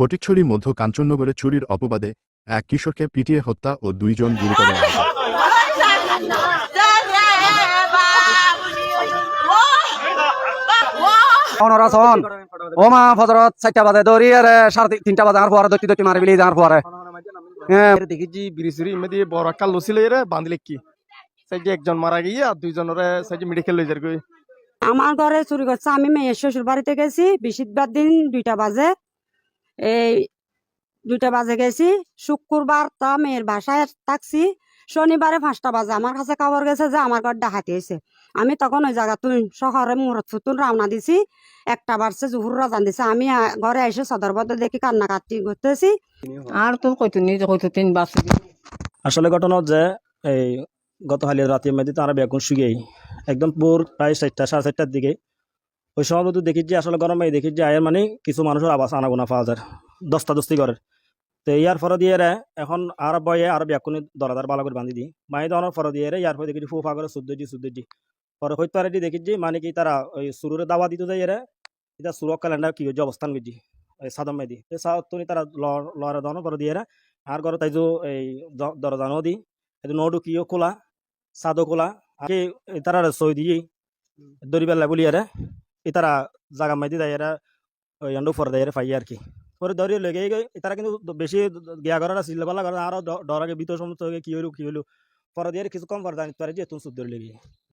ফটিকছড়ি মধ্য কাঞ্চননগরে চুরির অপবাদে এক কিশোরকে পিটিয়ে হত্যা ও দুইজন গুরুতর আহত। ওনারা শোন। ও মা ফজরত চারটা বাজে দৌড়ি আর সাড়ে তিনটা বাজে আমার পরে দৈতি দৈতি মারি বিলি যাওয়ার পরে হ্যাঁ। দেখিছি বিড়ি সিড়ি ইমে দিয়ে বড় একটা লসিল এরে বাঁধলে কি? সেই যে একজন মারা গিয়ে আর দুইজনের সেই যে মেডিকেল লই যার গই আমার ঘরে চুরি করছে আমি মেয়ের শ্বশুর বাড়িতে গেছি বৃহস্পতিবার দিন দুইটা বাজে। এই দুইটা বাজে গেছি। শুক্রবার তা মেয়ের বাসায় থাকছি। শনিবারে পাঁচটা বাজে। আমার কাছে খবর গেছে যে আমার ঘর ডাকাতি হয়েছে আমি তখন ওই জায়গা তুই শহরে মুরত ফুতুন রওনা দিছি। একটা বারছে জুহুর রাজান দিছে। আমি ঘরে এসে সদর বদর দেখি কান্নাকাটি করতেছি। আর তো কইতো নিজে কইতো তিন বাস আসলে ঘটনা যে এই গত হালিয়া রাতে মেয়েদের তারা বেগুন শুকিয়েই একদম ভোর প্রায় চারটা সাড়ে চারটার দিকে। ওই সময় তো দেখি যে, আসলে গরমে দেখি যে, আয়ের মানে কিছু মানুষের আবাস আনাগোনা পাওয়া যায় দস্তা দস্তি করে। তো ইয়ার ফর দিয়ে রে এখন আর বয়ে আর বেগুনি দরাদার বালা করে বান্ধি দিই। মাই দনের ফর দিয়ে রে ইয়ার পরে দেখি ফুফা করে শুদ্ধজি শুদ্ধজি পরে হইতে পারে দেখি যে মানে কি তারা ওই সুরের দাওয়া দিতে যাই রে এটা সুরক ক্যালেন্ডার কি হচ্ছে অবস্থান করছি এই সাদম মেদি তুমি তারা লড়া দনের পর দিয়ে রে আর ঘরে তাই এই দ- দরজা নদী এই নডু কিও খোলা সাদো খোলা আগে তারা সই দিয়ে দড়ি বেলা বলি আরে এই তারা জাগা মাইদি দেয় এরা আন্ডু ফর দেয় ফাই আর কি পরে দরি লেগে ইতারা তারা কিন্তু বেশি গিয়া ঘর আছে বেলা ঘরে আরও ডর আগে ভিতর সমস্ত হয়ে কি হলো কি হলো পরে দিয়ে কিছু কম করে জানি পারে যে তুমি সুদ লেগে